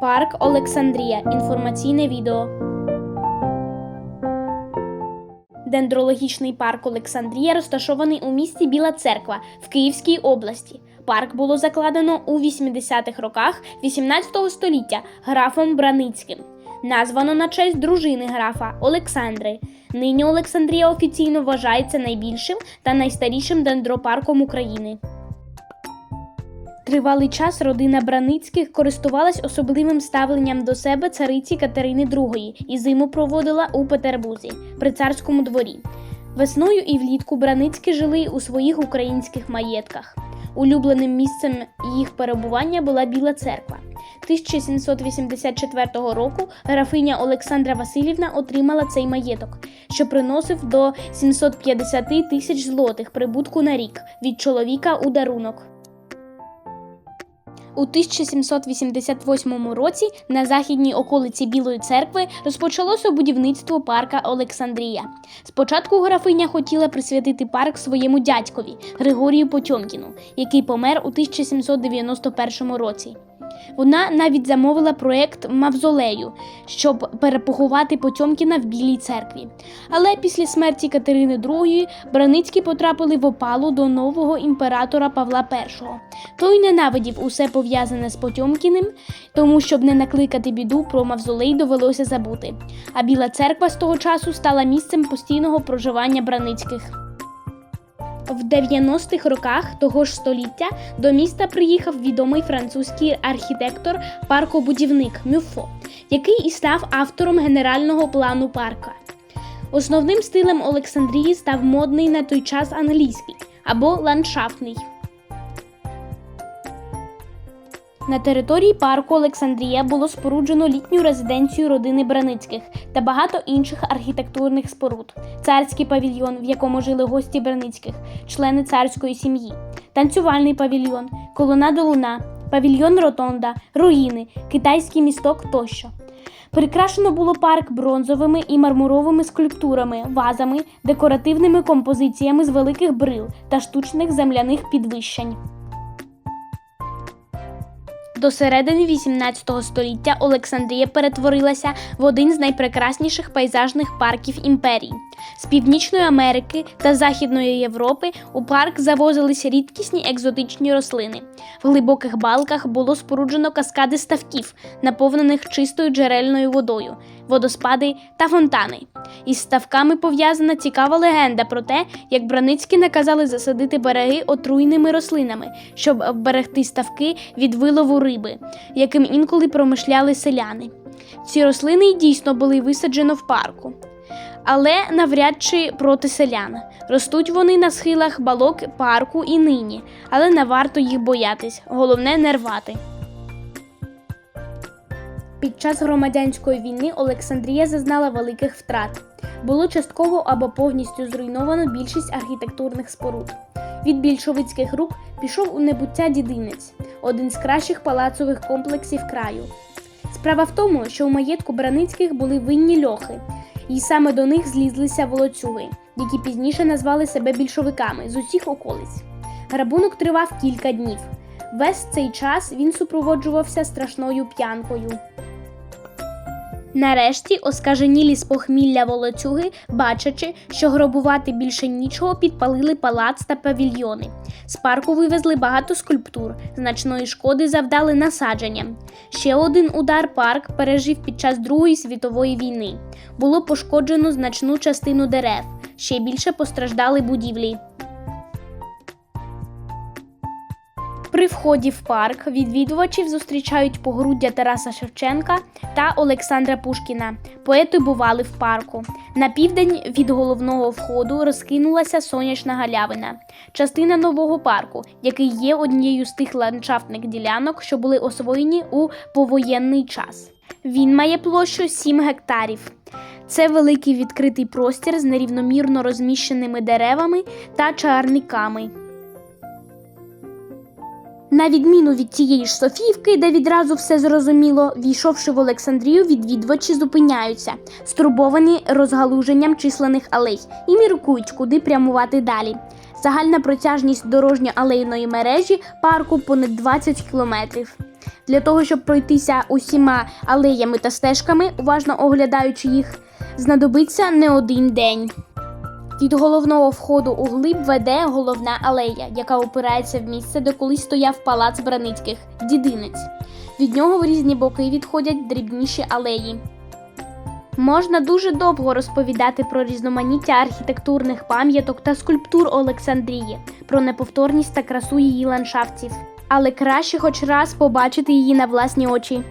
Парк Олександрія. Інформаційне відео. Дендрологічний парк Олександрія розташований у місті Біла Церква в Київській області. Парк було закладено у 80-х роках 18 століття графом Браницьким. Названо на честь дружини графа Олександри. Нині Олександрія офіційно вважається найбільшим та найстарішим дендропарком України. Тривалий час родина Браницьких користувалась особливим ставленням до себе цариці Катерини II і зиму проводила у Петербурзі при царському дворі. Весною і влітку Браницькі жили у своїх українських маєтках. Улюбленим місцем їх перебування була Біла церква. 1784 року графиня Олександра Васильівна отримала цей маєток, що приносив до 750 тисяч злотих прибутку на рік від чоловіка у дарунок. У 1788 році на західній околиці Білої церкви розпочалося будівництво парка Олександрія. Спочатку графиня хотіла присвятити парк своєму дядькові Григорію Потьомкіну, який помер у 1791 році. Вона навіть замовила проєкт мавзолею, щоб перепоховати Потьомкіна в Білій церкві. Але після смерті Катерини II Браницькі потрапили в опалу до нового імператора Павла І. Той ненавидів усе пов'язане з Потьомкіним, тому щоб не накликати біду про мавзолей довелося забути. А Біла церква з того часу стала місцем постійного проживання Браницьких. В 90-х роках того ж століття до міста приїхав відомий французький архітектор паркобудівник Мюфо, який і став автором генерального плану парка. Основним стилем Олександрії став модний на той час англійський або ландшафтний. На території парку Олександрія було споруджено літню резиденцію родини Браницьких та багато інших архітектурних споруд, царський павільйон, в якому жили гості Браницьких, члени царської сім'ї, танцювальний павільйон, колонада луна, павільйон Ротонда, руїни, китайський місток тощо. Прикрашено було парк бронзовими і мармуровими скульптурами, вазами, декоративними композиціями з великих брил та штучних земляних підвищень. До середини 18 століття Олександрія перетворилася в один з найпрекрасніших пейзажних парків імперії. З Північної Америки та Західної Європи у парк завозилися рідкісні екзотичні рослини. В глибоких балках було споруджено каскади ставків, наповнених чистою джерельною водою, водоспади та фонтани. Із ставками пов'язана цікава легенда про те, як Браницькі наказали засадити береги отруйними рослинами, щоб вберегти ставки від вилову риби, яким інколи промишляли селяни. Ці рослини й дійсно були висаджено в парку. Але навряд чи проти селян. Ростуть вони на схилах балок парку і нині, але не варто їх боятись, головне не рвати. Під час громадянської війни Олександрія зазнала великих втрат. Було частково або повністю зруйновано більшість архітектурних споруд. Від більшовицьких рук пішов у небуття дідинець, один з кращих палацових комплексів краю. Справа в тому, що у маєтку Браницьких були винні льохи, і саме до них злізлися волоцюги, які пізніше назвали себе більшовиками з усіх околиць. Грабунок тривав кілька днів. Весь цей час він супроводжувався страшною п'янкою. Нарешті оскаженілі з похмілля волоцюги, бачачи, що грабувати більше нічого, підпалили палац та павільйони. З парку вивезли багато скульптур, значної шкоди завдали насадженням. Ще один удар парк пережив під час Другої світової війни. Було пошкоджено значну частину дерев, ще більше постраждали будівлі. При вході в парк відвідувачів зустрічають погруддя Тараса Шевченка та Олександра Пушкіна. Поети бували в парку. На південь від головного входу розкинулася сонячна галявина, частина нового парку, який є однією з тих ландшафтних ділянок, що були освоєні у повоєнний час. Він має площу 7 гектарів. Це великий відкритий простір з нерівномірно розміщеними деревами та чарниками. На відміну від тієї ж Софіївки, де відразу все зрозуміло, війшовши в Олександрію, відвідувачі зупиняються, стурбовані розгалуженням численних алей, і міркують, куди прямувати далі. Загальна протяжність дорожньо-алейної мережі парку понад 20 кілометрів. Для того, щоб пройтися усіма алеями та стежками, уважно оглядаючи їх, знадобиться не один день. Від головного входу у глиб веде головна алея, яка опирається в місце, де колись стояв палац Браницьких дідинець. Від нього в різні боки відходять дрібніші алеї. Можна дуже довго розповідати про різноманіття архітектурних пам'яток та скульптур Олександрії, про неповторність та красу її ландшафтів. Але краще хоч раз побачити її на власні очі.